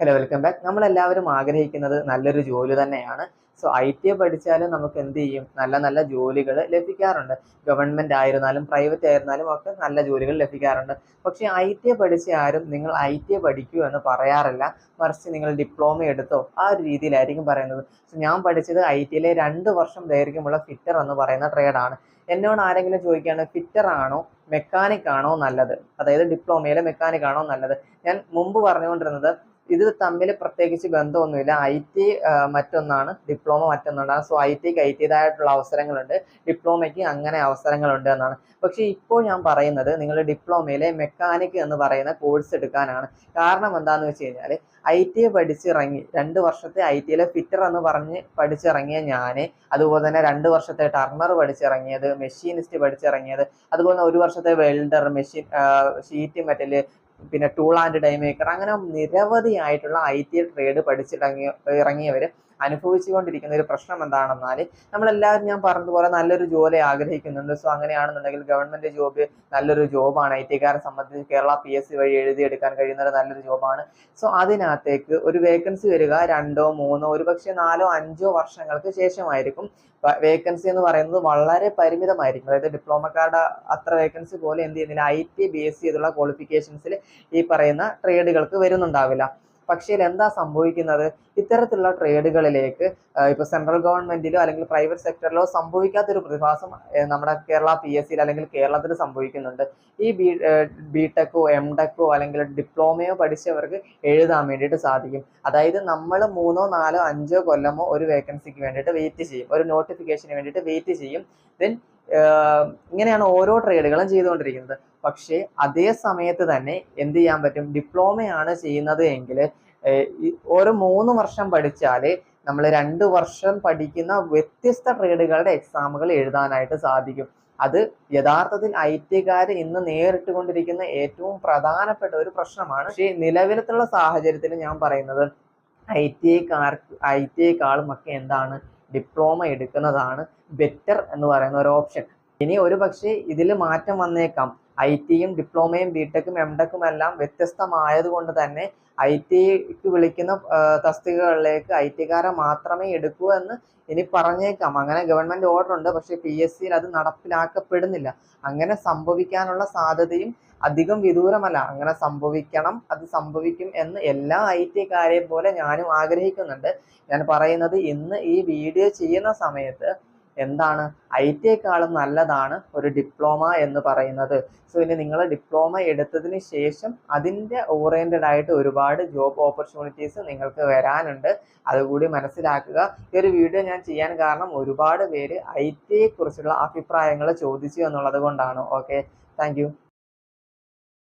Hello welcome back നമ്മളെല്ലാവരും ആഗ്രഹിക്കുന്നത് നല്ലൊരു ജോലി തന്നെയാണ്. സോ ഐ ടി പഠിച്ചാലും നമുക്ക് എന്ത് ചെയ്യും? നല്ല നല്ല ജോലികൾ ലഭിക്കാറുണ്ട്. ഗവൺമെന്റ് ആയിരുന്നാലും പ്രൈവറ്റ് ആയിരുന്നാലും ഒക്കെ നല്ല ജോലികൾ ലഭിക്കാറുണ്ട്. പക്ഷേ ഐ ടി പഠിച്ച ആരും നിങ്ങൾ ഐ ടി പഠിക്കൂ എന്ന് പറയാറില്ല. മറിച്ച് നിങ്ങൾ ഡിപ്ലോമ എടുത്തോ ആ ഒരു രീതിയിലായിരിക്കും പറയുന്നത്. സോ ഞാൻ പഠിച്ചത് ഐ ടിയിലെ രണ്ട് വർഷം ദൈർഘ്യമുള്ള ഫിറ്റർ എന്ന് പറയുന്ന ട്രേഡാണ് എന്നോട് ആരെങ്കിലും ചോദിക്കുകയാണ് ഫിറ്റർ ആണോ? മെക്കാനിക് ആണോ നല്ലത്? അതായത് ഡിപ്ലോമയിലെ മെക്കാനിക് ആണോ നല്ലത്? ഞാൻ മുമ്പ് പറഞ്ഞുകൊണ്ടിരുന്നത് ഇത് തമ്മിൽ പ്രത്യേകിച്ച് ബന്ധമൊന്നുമില്ല. ഐ ടി മറ്റൊന്നാണ് ഡിപ്ലോമ മറ്റൊന്നാണ് സോ ഐ ടിക്ക് ഐ ടിയുടേതായിട്ടുള്ള അവസരങ്ങളുണ്ട്. ഡിപ്ലോമയ്ക്ക് അങ്ങനെ അവസരങ്ങളുണ്ട് എന്നാണ്. പക്ഷേ ഇപ്പോൾ ഞാൻ പറയുന്നത് നിങ്ങൾ ഡിപ്ലോമയിലെ മെക്കാനിക് എന്ന് പറയുന്ന കോഴ്സ് എടുക്കാനാണ്. കാരണം എന്താണെന്ന് വെച്ച് കഴിഞ്ഞാൽ ഐ ടി പഠിച്ചിറങ്ങി രണ്ട് വർഷത്തെ ഐ ടിയിലെ ഫിറ്റർ എന്ന് പറഞ്ഞ് പഠിച്ചിറങ്ങിയ ഞാൻ അതുപോലെ തന്നെ രണ്ട് വർഷത്തെ ടർണർ പഠിച്ചിറങ്ങിയത് മെഷീനിസ്റ്റ് പഠിച്ചിറങ്ങിയത് അതുപോലെ ഒരു വർഷത്തെ വെൽഡർ മെഷീൻ ഷീറ്റ് മെറ്റൽ പിന്നെ ടൂൾ ആൻഡ് ഡൈമേക്കർ അങ്ങനെ നിരവധി ആയിട്ടുള്ള ഐ ടി ട്രേഡ് പഠിച്ചിറങ്ങിയ ഇറങ്ങിയവർ അനുഭവിച്ചുകൊണ്ടിരിക്കുന്ന ഒരു പ്രശ്നം എന്താണെന്നാൽ നമ്മളെല്ലാവരും ഞാൻ പറഞ്ഞതുപോലെ നല്ലൊരു ജോലി ആഗ്രഹിക്കുന്നുണ്ട്. സോ അങ്ങനെയാണെന്നുണ്ടെങ്കിൽ ഗവൺമെന്റ് ജോബ് നല്ലൊരു ജോബാണ്. ഐ ടിക്കാരെ സംബന്ധിച്ച് കേരള പി എസ് സി വഴി എഴുതിയെടുക്കാൻ കഴിയുന്ന ഒരു നല്ലൊരു ജോബാണ്. സോ അതിനകത്തേക്ക് ഒരു വേക്കൻസി വരിക രണ്ടോ മൂന്നോ ഒരു പക്ഷേ നാലോ അഞ്ചോ വർഷങ്ങൾക്ക് ശേഷമായിരിക്കും. വേക്കൻസി എന്ന് പറയുന്നത് വളരെ പരിമിതമായിരിക്കും. അതായത് ഡിപ്ലോമക്കാരുടെ അത്ര വേക്കൻസി പോലെ എന്ത് ചെയ്യുന്നില്ല. I T B S C ചെയ്തുള്ള ക്വാളിഫിക്കേഷൻസിൽ ഈ പറയുന്ന ട്രേഡുകൾക്ക് വരുന്നുണ്ടാവില്ല. പക്ഷേ എന്താ സംഭവിക്കുന്നത്? ഇത്തരത്തിലുള്ള ട്രേഡുകളിലേക്ക് ഇപ്പോൾ സെൻട്രൽ ഗവൺമെന്റിലോ അല്ലെങ്കിൽ പ്രൈവറ്റ് സെക്ടറിലോ സംഭവിക്കാത്തൊരു പ്രതിഭാസം നമ്മുടെ കേരള പി എസ് സിയിൽ അല്ലെങ്കിൽ കേരളത്തിൽ സംഭവിക്കുന്നുണ്ട്. ഈ ബി ബി ടെക്കോ എം ടെക്കോ അല്ലെങ്കിൽ ഡിപ്ലോമയോ പഠിച്ചവർക്ക് എഴുതാൻ വേണ്ടിയിട്ട് സാധിക്കും. അതായത് നമ്മൾ മൂന്നോ നാലോ അഞ്ചോ കൊല്ലമോ ഒരു വേക്കൻസിക്ക് വേണ്ടിയിട്ട് വെയിറ്റ് ചെയ്യും. ഒരു നോട്ടിഫിക്കേഷന് വേണ്ടിയിട്ട് വെയിറ്റ് ചെയ്യും. ദെൻ ഇങ്ങനെയാണ് ഓരോ ട്രേഡുകളും ചെയ്തുകൊണ്ടിരിക്കുന്നത്. പക്ഷേ അതേ സമയത്ത് തന്നെ എന്ത് ചെയ്യാൻ പറ്റും? ഡിപ്ലോമയാണ് ചെയ്യുന്നത് എങ്കിൽ ഓരോ മൂന്ന് വർഷം പഠിച്ചാൽ നമ്മൾ രണ്ട് വർഷം പഠിക്കുന്ന വ്യത്യസ്ത ട്രേഡുകളുടെ എക്സാമുകൾ എഴുതാനായിട്ട് സാധിക്കും. അത് യഥാർത്ഥത്തിൽ ഐ ടിക്കാർ ഇന്ന് നേരിട്ട് കൊണ്ടിരിക്കുന്ന ഏറ്റവും പ്രധാനപ്പെട്ട ഒരു പ്രശ്നമാണ്. പക്ഷേ നിലവിലത്തുള്ള സാഹചര്യത്തിൽ ഞാൻ പറയുന്നത് ഐ ടി ഐ ടി ഒക്കെ എന്താണ്? ഡിപ്ലോമ എടുക്കുന്നതാണ് ബെറ്റർ എന്ന് പറയുന്ന ഒരു ഓപ്ഷൻ. ഇനി ഒരു പക്ഷേ ഇതിൽ മാറ്റം വന്നേക്കാം. ഐ ടിയും ഡിപ്ലോമയും ബിടെക്കും എം ടെക്കും എല്ലാം വ്യത്യസ്തമായതുകൊണ്ട് തന്നെ ഐ ടിക്ക് വിളിക്കുന്ന തസ്തികകളിലേക്ക് ഐ ടിക്കാരെ മാത്രമേ എടുക്കൂ എന്ന് ഇനി പറഞ്ഞേക്കാം. അങ്ങനെ ഗവൺമെന്റ് ഓർഡർ ഉണ്ട്. പക്ഷേ പി എസ് സിയിൽ അത് നടപ്പിലാക്കപ്പെടുന്നില്ല. അങ്ങനെ സംഭവിക്കാനുള്ള സാധ്യതയും അധികം വിദൂരമല്ല. അങ്ങനെ സംഭവിക്കണം അത് സംഭവിക്കും എന്ന് എല്ലാ ഐ ടിക്കാരെയും പോലെ ഞാനും ആഗ്രഹിക്കുന്നുണ്ട്. ഞാൻ പറയുന്നത് ഇന്ന് ഈ വീഡിയോ ചെയ്യുന്ന സമയത്ത് എന്താണ് ഐ ടിയെക്കാളും നല്ലതാണ് ഒരു ഡിപ്ലോമ എന്ന് പറയുന്നത്. സോ ഇനി നിങ്ങൾ ഡിപ്ലോമ എടുത്തതിന് ശേഷം അതിന്റെ ഓറിയന്റഡ് ആയിട്ട് ഒരുപാട് ജോബ് ഓപ്പർച്യൂണിറ്റീസ് നിങ്ങൾക്ക് വരാനുണ്ട്. അതുകൂടി മനസ്സിലാക്കുക. ഈ ഒരു വീഡിയോ ഞാൻ ചെയ്യാൻ കാരണം ഒരുപാട് പേര് ഐ ടിയെക്കുറിച്ചുള്ള അഭിപ്രായങ്ങൾ ചോദിച്ചു എന്നുള്ളത് കൊണ്ടാണ്. Okay thank